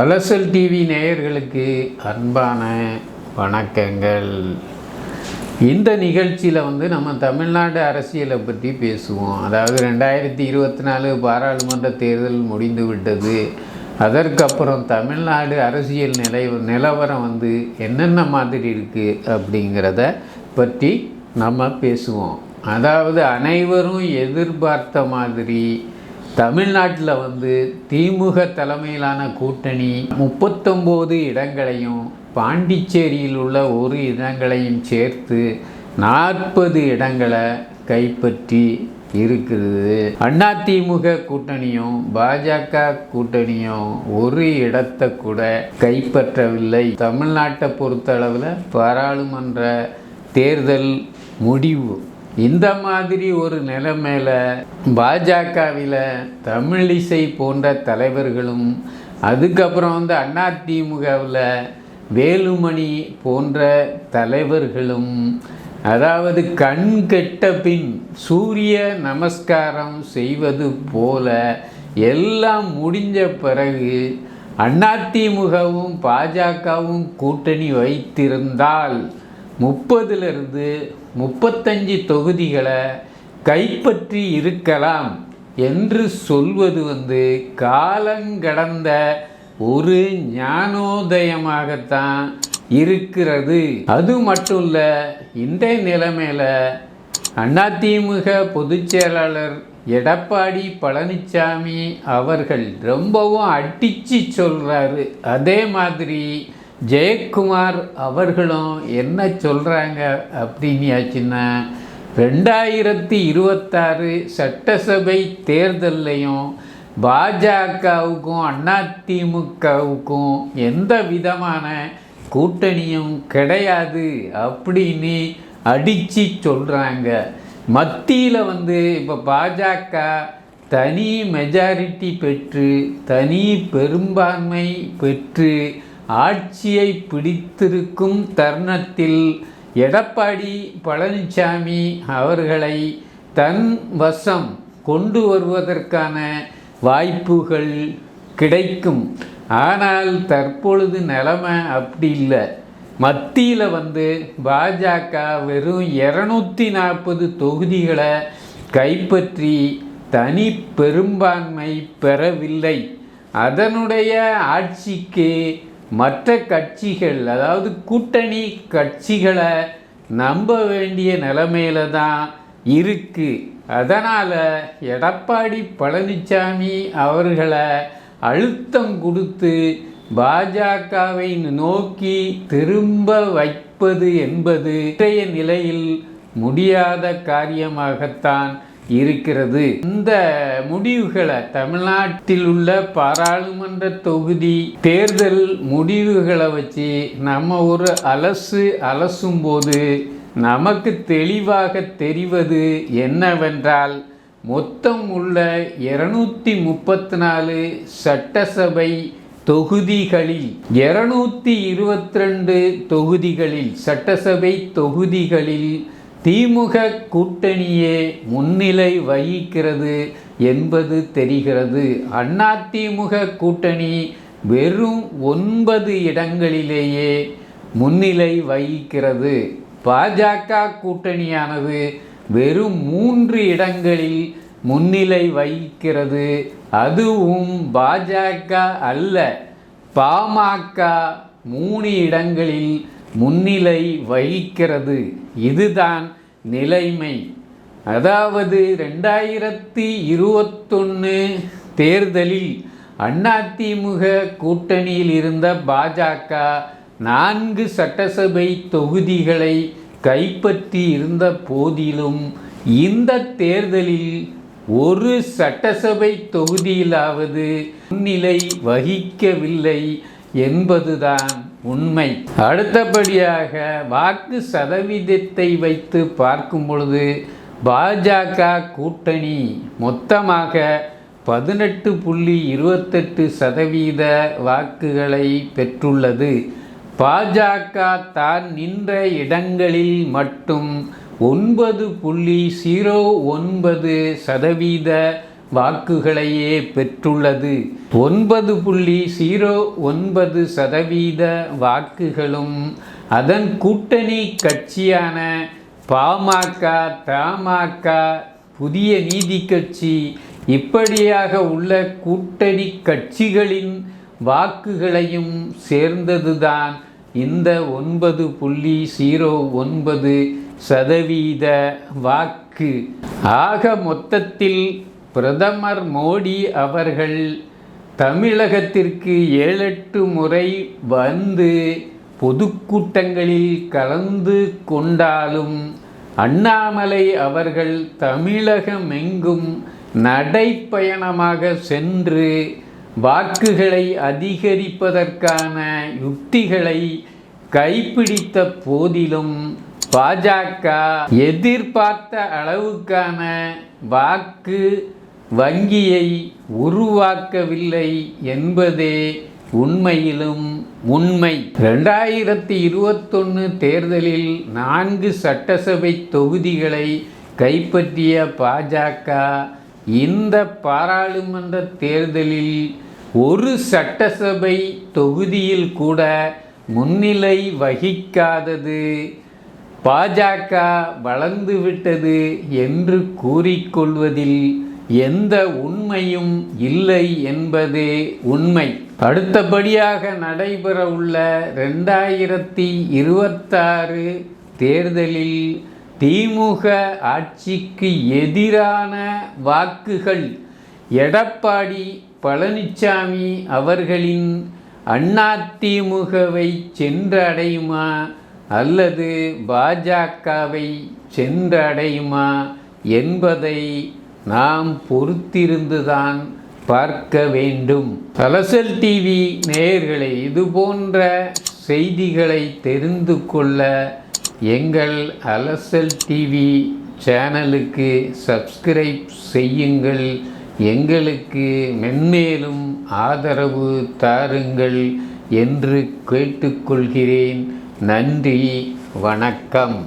அலசல் TV நேயர்களுக்கு அன்பான வணக்கங்கள். இந்த நிகழ்ச்சியில் வந்து நம்ம தமிழ்நாடு அரசியலை பற்றி பேசுவோம். அதாவது ரெண்டாயிரத்தி இருபத்தி நாலு பாராளுமன்ற தேர்தல் முடிந்து விட்டது. அதற்கப்புறம் தமிழ்நாடு அரசியல் நிலை நிலவரம் வந்து என்னென்ன மாதிரி இருக்குது அப்படிங்கிறத பற்றி நம்ம பேசுவோம். அதாவது அனைவரும் எதிர்பார்த்த மாதிரி தமிழ்நாட்டில் வந்து திமுக தலைமையிலான கூட்டணி முப்பத்தொம்போது இடங்களையும் பாண்டிச்சேரியில் உள்ள ஒரு இடங்களையும் சேர்த்து நாற்பது இடங்களை கைப்பற்றி இருக்குது அதிமுக கூட்டணியும் பாஜக கூட்டணியும் ஒரு இடத்தை கூட கைப்பற்றவில்லை. தமிழ்நாட்டை பொறுத்தளவில் பாராளுமன்ற தேர்தல் முடிவு. இந்த மாதிரி ஒரு நிலைமையில் பாஜகவில் தமிழிசை போன்ற தலைவர்களும் அதுக்கப்புறம் வந்து அதிமுகவில் வேலுமணி போன்ற தலைவர்களும் அதாவது கண் கெட்ட பின் சூரிய நமஸ்காரம் செய்வது போல எல்லாம் முடிஞ்ச பிறகு அதிமுகவும் பாஜகவும் கூட்டணி வைத்திருந்தால் முப்பதிலிருந்து முப்பத்தஞ்சு தொகுதிகளை கைப்பற்றி இருக்கலாம் என்று சொல்வது வந்து காலங்கடந்த ஒரு ஞானோதயமாகத்தான் இருக்கிறது. அது மட்டும் இல்லை இந்த நிலைமையில் அதிமுக பொதுச் செயலாளர் எடப்பாடி பழனிசாமி அவர்கள் ரொம்பவும் அடித்து சொல்கிறாரு அதே மாதிரி ஜெயக்குமார் அவர்களும் என்ன சொல்கிறாங்க அப்படின்னாச்சுன்னா ரெண்டாயிரத்தி இருபத்தாறு சட்டசபை தேர்தல்லையும் பாஜகவுக்கும் அதிமுகவுக்கும் எந்த விதமான கூட்டணியும் கிடையாது அப்படின்னு அடித்து சொல்கிறாங்க மத்தியில் வந்து இப்போ பாஜக தனி மெஜாரிட்டி பெற்று தனி பெரும்பான்மை பெற்று ஆட்சியை பிடித்திருக்கும் தருணத்தில் எடப்பாடி பழனிசாமி அவர்களை தன் வசம் கொண்டு வருவதற்கான வாய்ப்புகள் கிடைக்கும். ஆனால் தற்பொழுது நிலைமை அப்படி இல்லை. மத்தியில் வந்து பாஜக வெறும் இரநூத்தி நாற்பது தொகுதிகளை கைப்பற்றி தனி பெரும்பான்மை பெறவில்லை. அதனுடைய ஆட்சிக்கு மற்ற கட்சிகள் அதாவது கூட்டணி கட்சிகளை நம்ப வேண்டிய நிலைமையில தான் இருக்குது அதனால் எடப்பாடி பழனிசாமி அவர்களை அழுத்தம் கொடுத்து பாஜகவை நோக்கி திரும்ப வைப்பது என்பது இன்றைய நிலையில் முடியாத காரியமாகத்தான் இருக்கிறது. இந்த முடிவுகளை தமிழ்நாட்டில் உள்ள பாராளுமன்ற தொகுதி தேர்தல் முடிவுகளை வச்சு நம்ம ஒரு அலசு அலசும் போது நமக்கு தெளிவாக தெரிவது என்னவென்றால் மொத்தம் உள்ள இருநூத்தி முப்பத்தி நாலு சட்டசபை தொகுதிகளில் இருநூத்தி இருபத்தி ரெண்டு தொகுதிகளில் சட்டசபை தொகுதிகளில் திமுக கூட்டணியே முன்னிலை வகிக்கிறது என்பது தெரிகிறது. அதிமுக கூட்டணி வெறும் ஒன்பது இடங்களிலேயே முன்னிலை வகிக்கிறது. பாஜக கூட்டணியானது வெறும் மூன்று இடங்களில் முன்னிலை வகிக்கிறது. அதுவும் பாஜக அல்ல. பாமக மூணு இடங்களில் முன்னிலை வகிக்கிறது. இதுதான் நிலைமை. அதாவது ரெண்டாயிரத்தி இருபத்தொன்று தேர்தலில் அதிமுக கூட்டணியில் இருந்த பாஜக நான்கு சட்டசபை தொகுதிகளை கைப்பற்றி இருந்த போதிலும் இந்த தேர்தலில் ஒரு சட்டசபை தொகுதியிலாவது முன்னிலை வகிக்கவில்லை. என்பதுதான் உண்மை. அடுத்தபடியாக வாக்கு சதவீதத்தை வைத்து பார்க்கும் பொழுது பாஜக கூட்டணி மொத்தமாக பதினெட்டு புள்ளி இருபத்தெட்டு சதவீத வாக்குகளை பெற்றுள்ளது. பாஜக தான் நின்ற இடங்களில் மட்டும் ஒன்பது புள்ளி ஜீரோ ஒன்பது சதவீத வாக்குகளையே பெற்றுள்ளது. ஒன்பது புள்ளி ஜீரோ ஒன்பது சதவீத வாக்குகளும் அதன் கூட்டணி கட்சியான பாமக தமாக புதிய நீதி கட்சி இப்படியாக உள்ள கூட்டணி கட்சிகளின் வாக்குகளையும் சேர்ந்ததுதான் இந்த ஒன்பது புள்ளி ஜீரோ ஒன்பது சதவீத வாக்கு. ஆக மொத்தத்தில் பிரதமர் மோடி அவர்கள் தமிழகத்திற்கு ஏழெட்டு முறை வந்து பொதுக்கூட்டங்களில் கலந்து கொண்டாலும் அண்ணாமலை அவர்கள் தமிழகமெங்கும் நடைப்பயணமாக சென்று வாக்குகளை அதிகரிப்பதற்கான யுக்திகளை கைப்பிடித்த போதிலும் பாஜக எதிர்பார்த்த அளவுக்கான வாக்கு வங்கியை உருவாக்கவில்லை என்பதே உண்மையிலும் உண்மை. ரெண்டாயிரத்தி இருபத்தொன்று தேர்தலில் நான்கு சட்டசபை தொகுதிகளை கைப்பற்றிய பாஜக இந்த பாராளுமன்ற தேர்தலில் ஒரு சட்டசபை தொகுதியில் கூட முன்னிலை வகிக்காதது. பாஜக வளர்ந்துவிட்டது என்று கூறிக்கொள்வதில் எந்த உண்மையும் இல்லை என்பதே உண்மை. அடுத்தபடியாக நடைபெற உள்ள ரெண்டாயிரத்தி இருபத்தாறு தேர்தலில் திமுக ஆட்சிக்கு எதிரான வாக்குகள் எடப்பாடி பழனிசாமி அவர்களின் அதிமுகவை சென்றடையுமா அல்லது பாஜகவை சென்றடையுமா என்பதை நாம் பொறுத்திருந்துதான் பார்க்க வேண்டும். அலசல் டிவி நேயர்களை இது போன்ற செய்திகளை தெரிந்து கொள்ள எங்கள் அலசல் டிவி சேனலுக்கு சப்ஸ்கிரைப் செய்யுங்கள். எங்களுக்கு மென்மேலும் ஆதரவு தாருங்கள் என்று கேட்டுக்கொள்கிறேன். நன்றி வணக்கம்.